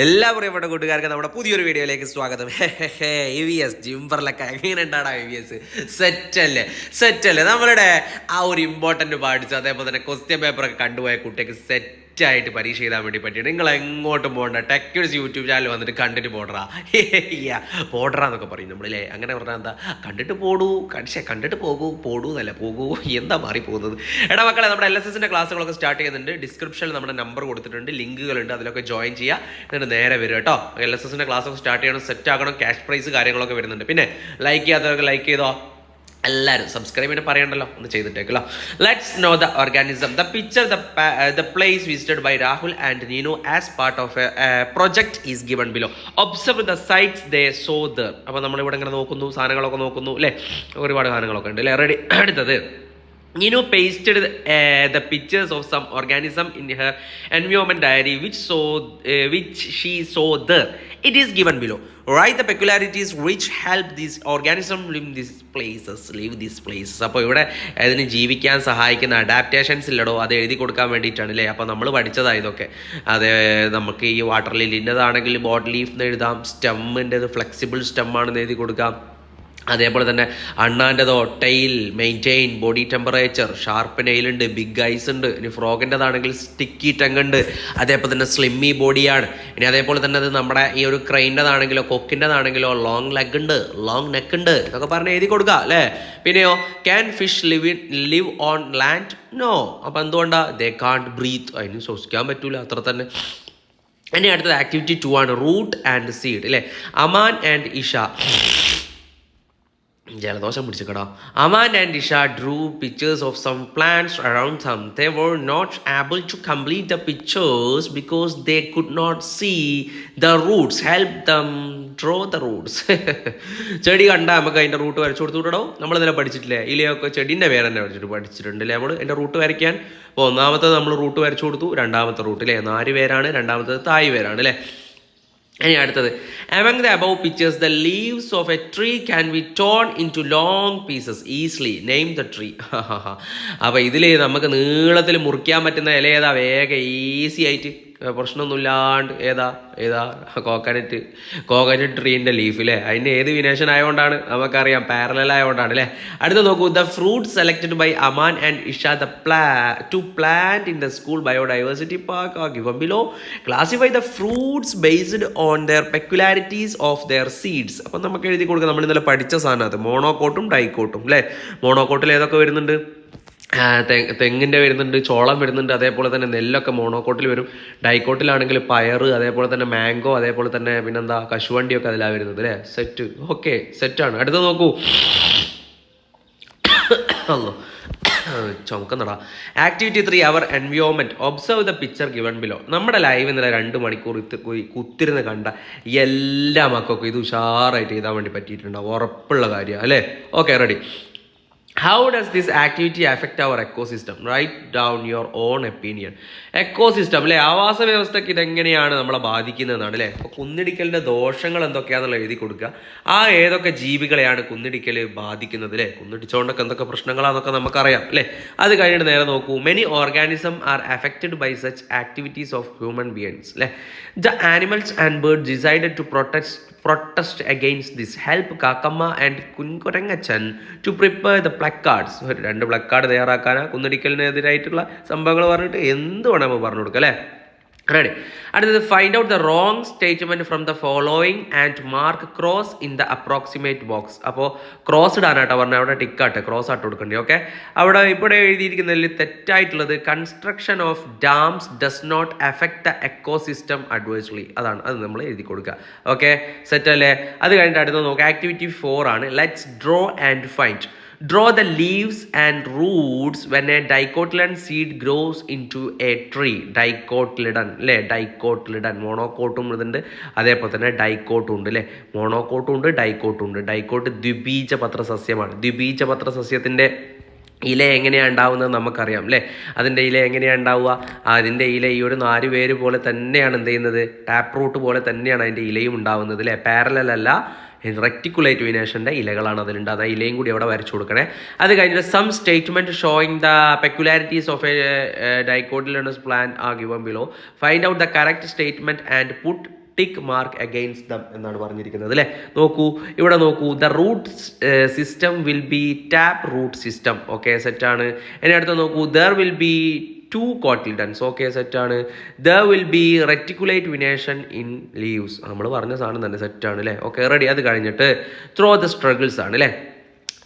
എല്ലാ പ്രിയപ്പെട്ട കൂട്ടുകാർക്ക് നമ്മുടെ പുതിയൊരു വീഡിയോയിലേക്ക് സ്വാഗതം. ഇ വി എസ് ജിംബറിലൊക്കെ എങ്ങനെ ഉണ്ടാടാ ഇ വി എസ് സെറ്റ് അല്ലേ സെറ്റ് അല്ലേ നമ്മളുടെ ആ ഒരു ഇമ്പോർട്ടന്റ് പാർട്സ് അതേപോലെ തന്നെ ക്വസ്റ്റ്യൻ പേപ്പറൊക്കെ കണ്ടുപോയ കുട്ടിക്ക് സെറ്റ് ആയിട്ട് പരീക്ഷ എഴുതാൻ വേണ്ടി പറ്റിയിട്ട് നിങ്ങൾ എങ്ങോട്ടും പോകണ്ട ടെക്യൂസ് യൂട്യൂബ് ചാനൽ വന്നിട്ട് കണ്ടിട്ട് പോടറാ. പോടറാ എന്നൊക്കെ പറയും നമ്മളില്ലേ. അങ്ങനെ പറഞ്ഞാൽ എന്താ? കണ്ടിട്ട് പോടൂ. പക്ഷേ കണ്ടിട്ട് പോകൂ. പോടൂ എന്നല്ല പോകൂ. എന്താ മാറി പോകുന്നത് എടാ മക്കളെ നമ്മുടെ എൽ എസ് എസിന്റെ ക്ലാസ്സുകളൊക്കെ സ്റ്റാർട്ട് ചെയ്യുന്നുണ്ട്. ഡിസ്ക്രിപ്ഷനിൽ നമ്മുടെ നമ്പർ കൊടുത്തിട്ടുണ്ട്. ലിങ്കുകളുണ്ട്. അതിലൊക്കെ ജോയിൻ ചെയ്യുക എന്നിട്ട് നേരെ വരും കേട്ടോ. എൽ എസ് എസിന്റെ ക്ലാസ്സൊക്കെ സ്റ്റാർട്ട് ചെയ്യണം. സെറ്റ് ആക്കണം. ക്യാഷ് പ്രൈസ് കാര്യങ്ങളൊക്കെ വരുന്നുണ്ട്. പിന്നെ ലൈക്ക് ചെയ്യാത്തവർക്ക് ലൈക്ക് ചെയ്തോ? എല്ലാവരും സബ്സ്ക്രൈബ് ചെയ്ത് പറയണ്ടല്ലോ? ഒന്ന് ചെയ്തിട്ടേക്കല്ലോ let's know the organism the picture the the place visited by Rahul and Neenu as part of a project is given below observe the sites they saw there അപ്പോൾ നമ്മളിവിടെ ഇങ്ങനെ നോക്കുന്നു സാധനങ്ങളൊക്കെ നോക്കുന്നു അല്ലേ ഒരുപാട് സാധനങ്ങളൊക്കെ ഉണ്ട് അല്ലേ റെഡി അടുത്തത്. Nino pasted uh, the pictures of some organism in her environment diary, which saw uh, saw there. It is given below. Write the peculiarities which help these organism live these places. Live these places. അപ്പോൾ ഇവിടെ അതിന് ജീവിക്കാൻ സഹായിക്കുന്ന adaptations ഇല്ലടോ അത് എഴുതി കൊടുക്കാൻ വേണ്ടിയിട്ടാണ് അല്ലേ അപ്പോൾ നമ്മൾ പഠിച്ചതാണ് ഇതൊക്കെ അതെ നമുക്ക് ഈ വാട്ടർ ലില്ലിന്റെതാണെങ്കിൽ ബോട്ട് ലീഫ് എന്ന് എഴുതാം സ്റ്റെമ്മിന്റെത് ഫ്ലെക്സിബിൾ സ്റ്റെമ്മാണെന്ന് എഴുതി കൊടുക്കാം അതേപോലെ തന്നെ അണ്ണാന്റെതോ tail maintain body temperature sharp നെയിലുണ്ട് big eyes ഉണ്ട് ഇനി ഫ്രോഗിന്റെതാണെങ്കിൽ സ്റ്റിക്കി ടങ് ഉണ്ട് അതേപോലെ തന്നെ സ്ലിമ്മി ബോഡിയാണ് ഇനി അതേപോലെ തന്നെ അത് നമ്മുടെ ഈ ഒരു ക്രെയിന്റെതാണെങ്കിലോ കൊക്കിന്റെതാണെങ്കിലോ ലോങ് ലെഗ് ഉണ്ട് ലോങ് നെക്ക് ഉണ്ട് ഇതൊക്കെ പറഞ്ഞ് എഴുതി കൊടുക്കുക അല്ലേ? പിന്നെയോ can fish live in live on land no അപ്പം എന്തുകൊണ്ടാണ് ദേ കാണ്ട് ബ്രീത്ത് അതിന് ശ്വസിക്കാൻ പറ്റൂല അത്ര തന്നെ. ഇനി അടുത്തത് ആക്ടിവിറ്റി ടു ആണ് റൂട്ട് ആൻഡ് സീഡ് അല്ലേ അമാൻ ആൻഡ് ഇഷ. ജലദോഷം പിടിച്ചിക്കടോ Aman and Isha drew pictures of some plants around some they were not able to complete the pictures because they could not see the roots help them draw the roots ചെടി കണ്ടാൽ നമുക്ക് അതിന്റെ root വരച്ചു കൊടുത്തു വിടണോ? നമ്മളിതിനെ പഠിച്ചിട്ടില്ലേ? ഇലയൊക്കെ ചെടീന്റെ പേര് തന്നെ വരച്ചിട്ട് പഠിച്ചിട്ടുണ്ട് അല്ലേ നമ്മൾ എന്റെ റൂട്ട് വരയ്ക്കാൻ. അപ്പോൾ ഒന്നാമത്തെ നമ്മൾ റൂട്ട് വരച്ചു കൊടുത്തു. രണ്ടാമത്തെ റൂട്ട് അല്ലേ നാല് പേരാണ്. രണ്ടാമത്തത് തായ് പേരാണ് അല്ലേ? ഇനി അടുത്തത് among the above pictures the leaves of a tree can be torn into long pieces easily name the tree അപ്പോൾ ഇതിൽ നമുക്ക് നീളത്തിൽ മുറിക്കാൻ പറ്റുന്ന ഇല ഏതാ വേഗം ഈസി ആയിട്ട് പ്രശ്നമൊന്നുമില്ലാണ്ട് ഏതാ ഏതാ കോക്കനറ്റ് കോക്കനറ്റ് ട്രീന്റെ ലീഫ് അല്ലേ അതിന്റെ ഏത് വിനേഷൻ ആയതുകൊണ്ടാണ് നമുക്കറിയാം പാരലൽ ആയതുകൊണ്ടാണ് അല്ലേ അടുത്ത നോക്കൂ the fruit selected by Aman and Isha the പ്ലാ to plant in the school biodiversity park are given below classify the fruits based on their peculiarities of their seeds അപ്പം നമുക്ക് എഴുതി കൊടുക്കാം നമ്മൾ ഇന്നലെ പഠിച്ച സാധനം അത് മോണോക്കോട്ടും ഡൈക്കോട്ടും അല്ലേ മോണോക്കോട്ടിൽ ഏതൊക്കെ വരുന്നുണ്ട്? തെങ്ങിന്റെ വരുന്നുണ്ട് ചോളം വരുന്നുണ്ട് അതേപോലെ തന്നെ നെല്ലൊക്കെ മോണോക്കോട്ടിൽ വരും. ഡൈക്കോട്ടിലാണെങ്കിൽ പയർ അതേപോലെ തന്നെ മാംഗോ അതേപോലെ തന്നെ പിന്നെന്താ കശുവണ്ടിയൊക്കെ അതിലാണ് വരുന്നത് അല്ലേ? സെറ്റ് ഓക്കെ സെറ്റാണ് അടുത്ത നോക്കൂ. അല്ലോ ചുമക്കുന്നടാ. Activity three our environment observe the picture given below നമ്മുടെ ലൈവ് ഇന്നലെ രണ്ട് മണിക്കൂർ കുത്തിരുന്ന് കണ്ട എല്ലാ മക്കൾക്കും ഇത് ഉഷാറായിട്ട് എഴുതാൻ വേണ്ടി പറ്റിയിട്ടുണ്ടാവും ഉറപ്പുള്ള കാര്യമാണ് അല്ലേ? Okay ready how does this activity affect our ecosystem write down your own opinion ecosystem അല്ലെ ആവാസ വ്യവസ്ഥയ്ക്ക് ഇതെങ്ങനെയാണ് നമ്മളെ ബാധിക്കുന്നതെന്നാണ് അല്ലേ അപ്പോൾ കുന്നിടിക്കലിന്റെ ദോഷങ്ങൾ എന്തൊക്കെയാണെന്നുള്ള എഴുതി കൊടുക്കുക. ആ ഏതൊക്കെ ജീവികളെയാണ് കുന്നിടിക്കൽ ബാധിക്കുന്നത് അല്ലേ കുന്നിടിച്ചുകൊണ്ടൊക്കെ എന്തൊക്കെ പ്രശ്നങ്ങളാണെന്നൊക്കെ നമുക്കറിയാം അല്ലേ അത് കഴിഞ്ഞിട്ട് നേരെ നോക്കൂ. Many organism are affected by such activities of human beings അല്ലേ the animals and bird decided to protect protest against this help കാക്കമ്മ and കുൻകുരങ്ങച്ചൻ to prepare the placards രണ്ട് പ്ലക്കാർഡ് തയ്യാറാക്കാനാ കുന്നിടിക്കലിനെതിരായിട്ടുള്ള സംഭവങ്ങൾ പറഞ്ഞിട്ട് എന്ത് വേണം പറഞ്ഞു കൊടുക്കുക അല്ലേ? റെഡി അടുത്തത് find out the wrong statement from the following and mark cross in the approximate box അപ്പോൾ ക്രോസ് ഇടാനാട്ടോ പറഞ്ഞാൽ അവിടെ ടിക്കാട്ട് ക്രോസ് ആട്ട് കൊടുക്കണ്ടേ ഓക്കെ അവിടെ ഇവിടെ എഴുതിയിരിക്കുന്നതിൽ തെറ്റായിട്ടുള്ളത് construction of dams does not affect the ecosystem adversely അതാണ് അത് നമ്മൾ എഴുതി കൊടുക്കുക. ഓക്കെ സെറ്റ് അല്ലേ? അത് കഴിഞ്ഞിട്ട് അടുത്ത് നോക്കുക ആക്ടിവിറ്റി ഫോർ ആണ്. Let's draw and find Draw the leaves and roots when a dicotyledon seed grows into a tree. Dicotyledon അല്ലേ ഡൈക്കോട്ടിലിഡൻ മോണോക്കോട്ടും ഇതുണ്ട് അതേപോലെ തന്നെ ഡൈക്കോട്ടും ഉണ്ട് അല്ലേ മോണോക്കോട്ടും ഉണ്ട് ഡൈക്കോട്ടും ഉണ്ട്. ഡൈക്കോട്ട് ദ്വിബീജപത്ര സസ്യമാണ് ദ്വിബീജപത്ര സസ്യത്തിന്റെ ഇല എങ്ങനെയാണ് ഉണ്ടാവുന്നത് നമുക്കറിയാം അല്ലേ അതിന്റെ ഇല എങ്ങനെയാണ് ഉണ്ടാവുക? അതിന്റെ ഇല ഈ ഒരു നാല് പേര് പോലെ തന്നെയാണ് എന്ത് ചെയ്യുന്നത്? ടാപ്പ് റൂട്ട് പോലെ തന്നെയാണ് അതിന്റെ ഇലയും ഉണ്ടാവുന്നത് അല്ലേ പാരലല്ല റെക്ടിക്കുലേറ്റ് വിനേഷന്റെ ഇലകളാണ് അതിലുണ്ട്. അത് ആ ഇലയും കൂടി അവിടെ വരച്ചു കൊടുക്കണേ. അത് കഴിഞ്ഞിട്ട് some statement showing the peculiarities of a dicotyledonous plant are given below find out the correct statement and put tick mark against them എന്നാണ് പറഞ്ഞിരിക്കുന്നത് അല്ലേ? നോക്കൂ ഇവിടെ നോക്കൂ. The root system will be tap root system okay സെറ്റാണ് ഇനി അടുത്ത നോക്കൂ. There will be two cotyledons okay സെറ്റാണ് the will be reticulate venation in leaves നമ്മൾ പറഞ്ഞ സാധനം തന്നെ സെറ്റാണ് അല്ലേ ഓക്കെ റെഡി അത് കഴിഞ്ഞിട്ട് ത്രോ ദ സ്ട്രഗിൾസ് ആണ് അല്ലേ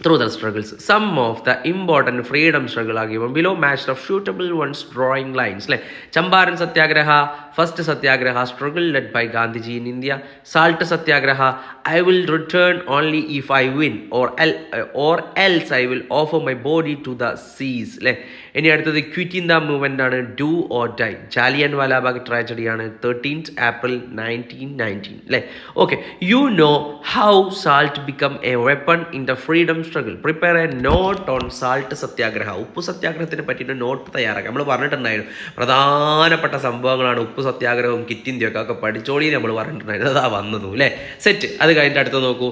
through the struggles some of the important freedom struggle ആകിയപ്പോൾ below match of suitable ones drawing lines അല്ലേ Champaran satyagraha first satyagraha struggle led by Gandhiji in India salt satyagraha I will return only if I win or L or else I will offer my body to the seas അല്ലേ ഇനി അടുത്തത് quit in the movement ആണ് do or die Jallian Walabagh ട്രാജഡിയാണ് thirteenth April nineteen nineteen അല്ലേ okay you know how salt become a weapon in the freedom struggle prepare a note on salt satyagraha ഉപ്പ് സത്യാഗ്രഹത്തിനെ പറ്റിയിട്ട് not തയ്യാറാക്കുക. നമ്മൾ പറഞ്ഞിട്ടുണ്ടായിരുന്നു പ്രധാനപ്പെട്ട സംഭവങ്ങളാണ് ഉപ്പ് സത്യാഗ്രഹവും കിറ്റ് ഇന്ത്യയൊക്കെ ഒക്കെ പഠിച്ചോളി നമ്മൾ പറഞ്ഞിട്ടുണ്ടായിരുന്നു അതാ വന്നതും അല്ലേ? സെറ്റ് അത് കഴിഞ്ഞിട്ട് അടുത്ത് നോക്കൂ.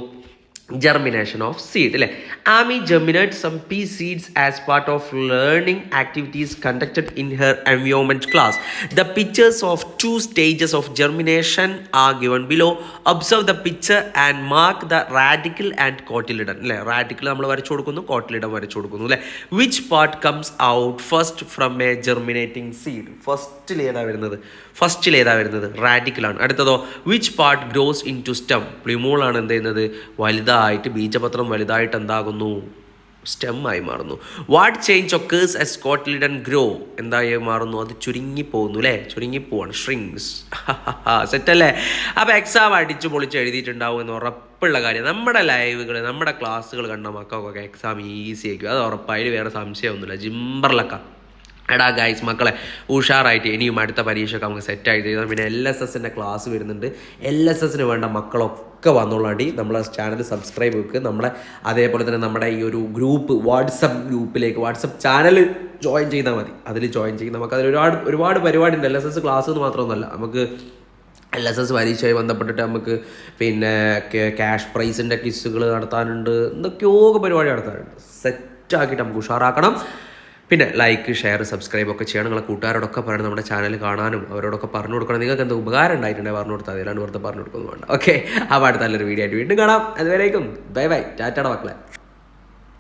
Germination of seed അല്ലേ Ami germinated some pea seeds as part of learning activities conducted in her environment class the pictures of two stages of germination are given below observe the picture and mark the radical and cotyledon അല്ലേ radical നമ്മൾ വരച്ചു കൊടുക്കുന്നു cotyledon വരച്ചു കൊടുക്കുന്നു അല്ലേ which part comes out first from a germinating seed ഫസ്റ്റിൽ ഏതാ വരുന്നത് ഫസ്റ്റിൽ ഏതാ വരുന്നത് റാഡിക്കലാണ് അടുത്തതോ which part grows into stem പ്ലിമോളാണ് എന്ത് ചെയ്യുന്നത് വലുതായിട്ട് ബീജപത്രം വലുതായിട്ട് എന്താകുന്നു? സ്റ്റെം ആയി മാറുന്നു. What change occurs as cotyledon grow എന്തായി മാറുന്നു? അത് ചുരുങ്ങിപ്പോകുന്നു അല്ലേ? ചുരുങ്ങിപ്പോവാണ്. ഷ്രിങ്സ് സെറ്റല്ലേ അപ്പോൾ എക്സാം അടിച്ചു പൊളിച്ച് എഴുതിയിട്ടുണ്ടാവും എന്ന് ഉറപ്പുള്ള കാര്യം. നമ്മുടെ ലൈവുകൾ നമ്മുടെ ക്ലാസ്സുകൾ കണ്ട മക്കൾക്കൊക്കെ എക്സാം ഈസി ആയിരിക്കും. അത് ഉറപ്പായിട്ട് വേറെ സംശയമൊന്നുമില്ല. ജിമ്പറിലൊക്കെ എടാ ഗൈസ് മക്കളെ ഉഷാറായിട്ട് ഇനിയും അടുത്ത പരീക്ഷയൊക്കെ നമുക്ക് സെറ്റായി ചെയ്താൽ പിന്നെ എൽ എസ് എസിന്റെ ക്ലാസ് വരുന്നുണ്ട്. എൽ എസ് എസിന് വേണ്ട മക്കളൊക്കെ വന്നോളാണ്ടി നമ്മളെ ചാനൽ സബ്സ്ക്രൈബ് വെക്കുക നമ്മളെ അതേപോലെ തന്നെ നമ്മുടെ ഈ ഒരു ഗ്രൂപ്പ് വാട്സപ്പ് ഗ്രൂപ്പിലേക്ക് വാട്സപ്പ് ചാനൽ ജോയിൻ ചെയ്താൽ മതി. അതിൽ ജോയിൻ ചെയ്യും നമുക്ക് അതിൽ ഒരുപാട് ഒരുപാട് പരിപാടി ഉണ്ട്. എൽ എസ് എസ് ക്ലാസ് എന്ന് മാത്രമൊന്നുമല്ല. നമുക്ക് എൽ എസ് എസ് പരീക്ഷയുമായി ബന്ധപ്പെട്ടിട്ട് നമുക്ക് പിന്നെ ക്യാഷ് പ്രൈസിന്റെ കിസ്സുകൾ നടത്താനുണ്ട്. എന്തൊക്കെയോ പരിപാടി നടത്താനുണ്ട്. സെറ്റാക്കിയിട്ട് നമുക്ക് ഉഷാറാക്കണം. പിന്നെ ലൈക്ക് ഷെയർ സബ്സ്ക്രൈബ് ഒക്കെ ചെയ്യണം. നിങ്ങളെ കൂട്ടുകാരോടൊക്കെ പറയണം. നമ്മുടെ ചാനൽ കാണാനും അവരോടൊക്കെ പറഞ്ഞു കൊടുക്കണം. നിങ്ങൾക്ക് എന്ത് ഉപകാരം ഉണ്ടായിട്ടുണ്ടെങ്കിൽ പറഞ്ഞു കൊടുത്താൽ അതിലാണ് വെറുതെ പറഞ്ഞു കൊടുക്കുന്നത് ഓക്കെ അപ്പോൾ അടുത്ത നല്ലൊരു വീഡിയോ ആയിട്ട് വീണ്ടും കാണാം. അതുവരേക്കും. ബൈ ബൈ ടാറ്റയുടെ മക്കളെ.